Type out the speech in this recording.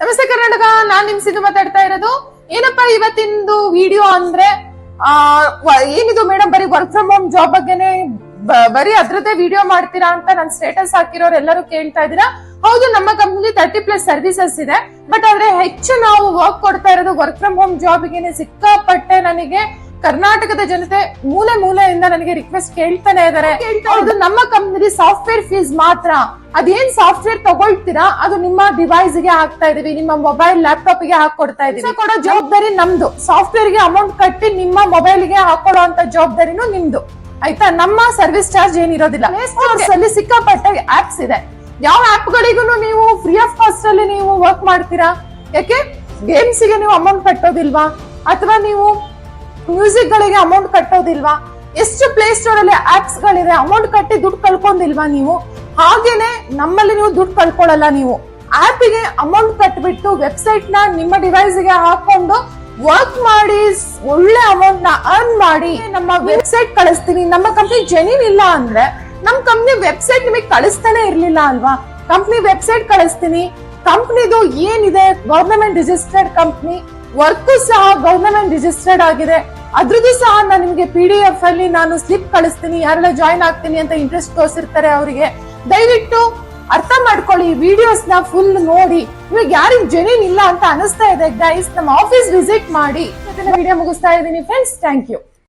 ನಮಸ್ತೆ ಕರ್ನಾಟಕ, ನಾನ್ ನಿಮ್ ಸಿದ್ದು ಮಾತಾಡ್ತಾ ಇರೋದು. ಏನಪ್ಪಾ ಇವತ್ತಿಂದು ವಿಡಿಯೋ ಅಂದ್ರೆ, ಆ ಏನಿದು ಮೇಡಮ್, ಬರೀ ವರ್ಕ್ ಫ್ರಮ್ ಹೋಮ್ ಜಾಬ್ ಬಗ್ಗೆನೆ ಬರೀ ಅದ್ರದ್ದೇ ವಿಡಿಯೋ ಮಾಡ್ತೀರಾ ಅಂತ ನನ್ ಸ್ಟೇಟಸ್ ಹಾಕಿರೋರು ಎಲ್ಲರೂ ಕೇಳ್ತಾ ಇದೀರಾ ಹೌದು, ನಮ್ಮ ಕಂಪ್ನಿ ತರ್ಟಿ ಪ್ಲಸ್ ಸರ್ವಿಸಸ್ ಇದೆ. ಬಟ್ ಆದ್ರೆ ಹೆಚ್ಚು ನಾವು ವರ್ಕ್ ಕೊಡ್ತಾ ಇರೋದು ವರ್ಕ್ ಫ್ರಮ್ ಹೋಮ್ ಜಾಬ್ಗೆ ಸಿಕ್ಕಾಪಟ್ಟೆ ನನಗೆ ಕರ್ನಾಟಕದ ಜನತೆ ಮೂಲೆ ಮೂಲೆಯಿಂದ ನನಗೆ ರಿಕ್ವೆಸ್ಟ್ ಕೇಳ್ತಾನೆ ಇದಾರೆ. ಅದು ನಮ್ಮ ಕಂಪ್ನಿ ಸಾಫ್ಟ್ವೇರ್ ಫೀಸ್ ಮಾತ್ರ. ಅದೇನ್ ಸಾಫ್ಟ್ವೇರ್ ತಗೊಳ್ತೀರಾ? ಅದು ನಿಮ್ಮ ಡಿವೈಸ್ಗೆ ಹಾಕ್ತಾ ಇದೀವಿ ನಿಮ್ಮ ಮೊಬೈಲ್ ಲ್ಯಾಪ್ಟಾಪ್ಗೆ ಹಾಕೊಡ್ತಾ ಇದೀವಿ. ಕೊಡೋ ಜವಾಬ್ದಾರಿ ನಮ್ದು. ಸಾಫ್ಟ್ವೇರ್ಗೆ ಅಮೌಂಟ್ ಕಟ್ಟಿ ನಿಮ್ಮ ಮೊಬೈಲ್ಗೆ ಹಾಕೊಡೋ ಅಂತ ಜವಾಬ್ದಾರಿನೂ ನಿಮ್ದು. ಆಯ್ತಾ? ನಮ್ಮ ಸರ್ವಿಸ್ ಚಾರ್ಜ್ ಏನಿರೋದಿಲ್ಲ. ಅಲ್ಲಿ ಸಿಕ್ಕಾಪಟ್ಟೆ ಆಪ್ಸ್ ಇದೆ. ಯಾವ ಆಪ್ ಗಳಿಗೂ ನೀವು ಫ್ರೀ ಆಫ್ ಕಾಸ್ಟ್ ಅಲ್ಲಿ ನೀವು ವರ್ಕ್ ಮಾಡ್ತೀರಾ? ಯಾಕೆ? ಗೇಮ್ಸ್ಗೆ ನೀವು ಅಮೌಂಟ್ ಕಟ್ಟೋದಿಲ್ವಾ? ಅಥವಾ ನೀವು ಮ್ಯೂಸಿಕ್ ಗಳಿಗೆ ಅಮೌಂಟ್ ಕಟ್ಟೋದಿಲ್ವಾ? ಎಷ್ಟು ಪ್ಲೇ ಸ್ಟೋರ್ ಅಲ್ಲಿ ಆಪ್ಸ್ ಗಳಿದೆ ಅಮೌಂಟ್ ಕಟ್ಟಿ ದುಡ್ಡು ಕಳ್ಕೊಂಡಿಲ್ವಾ ನೀವು? ಹಾಗೇನೆ ನಮ್ಮಲ್ಲಿ ನೀವು ದುಡ್ಡು ಕಳ್ಕೊಳ್ಳಲ್ಲ ನೀವು. ಆಪ್ಗೆ ಅಮೌಂಟ್ ಕಟ್ಬಿಟ್ಟು ವೆಬ್ಸೈಟ್ನ ನಿಮ್ಮ ಡಿವೈಸ್ಗೆ ಹಾಕೊಂಡು ವರ್ಕ್ ಮಾಡಿ, ಒಳ್ಳೆ ಅಮೌಂಟ್ನ ಅರ್ನ್ ಮಾಡಿ, ನಮ್ಮ ವೆಬ್ಸೈಟ್ ಕಳಿಸ್ತೀನಿ. ನಮ್ಮ ಕಂಪ್ನಿ ಜೆನ್ಯೂನ್ ಇಲ್ಲ ಅಂದ್ರೆ ನಮ್ಮ ಕಂಪ್ನಿ ವೆಬ್ಸೈಟ್ ನಿಮಗೆ ಕಳಿಸ್ತಾನೆ ಇರ್ಲಿಲ್ಲ ಅಲ್ವಾ? ಕಂಪ್ನಿ ವೆಬ್ಸೈಟ್ ಕಳಿಸ್ತೀನಿ. ಕಂಪ್ನಿದು ಏನಿದೆ? ಗವರ್ನಮೆಂಟ್ ರಿಜಿಸ್ಟರ್ಡ್ ಕಂಪ್ನಿ ವರ್ಕ್ ಸಹ ಗವರ್ನಮೆಂಟ್ ರಿಜಿಸ್ಟರ್ಡ್ ಆಗಿದೆ. ಅದ್ರದ್ದು ಸಹ ನಾನು ನಿಮಗೆ ಪಿ ಡಿ ಎಫ್ ಅಲ್ಲಿ ನಾನು ಸ್ಲಿಪ್ ಕಳಿಸ್ತೀನಿ, ಯಾರೆಲ್ಲ ಜಾಯ್ನ್ ಆಗ್ತೀನಿ ಅಂತ ಇಂಟ್ರೆಸ್ಟ್ ತೋರಿಸಿರ್ತಾರೆ ಅವರಿಗೆ. ದಯವಿಟ್ಟು ಅರ್ಥ ಮಾಡ್ಕೊಳ್ಳಿ ವಿಡಿಯೋಸ್ನ ಫುಲ್ ನೋಡಿ. ನಿಮಗೆ ಯಾರಿಗ್ ಜೆನ್ಯೂನ್ ಇಲ್ಲ ಅಂತ ಅನಿಸ್ತಾ ಇದೆ ಗೈಸ್ ನಮ್ಮ ಆಫೀಸ್ ವಿಸಿಟ್ ಮಾಡಿ. ವಿಡಿಯೋ ಮುಗಿಸ್ತಾ ಇದ್ದೀನಿ ಫ್ರೆಂಡ್ಸ್ ಥ್ಯಾಂಕ್ ಯು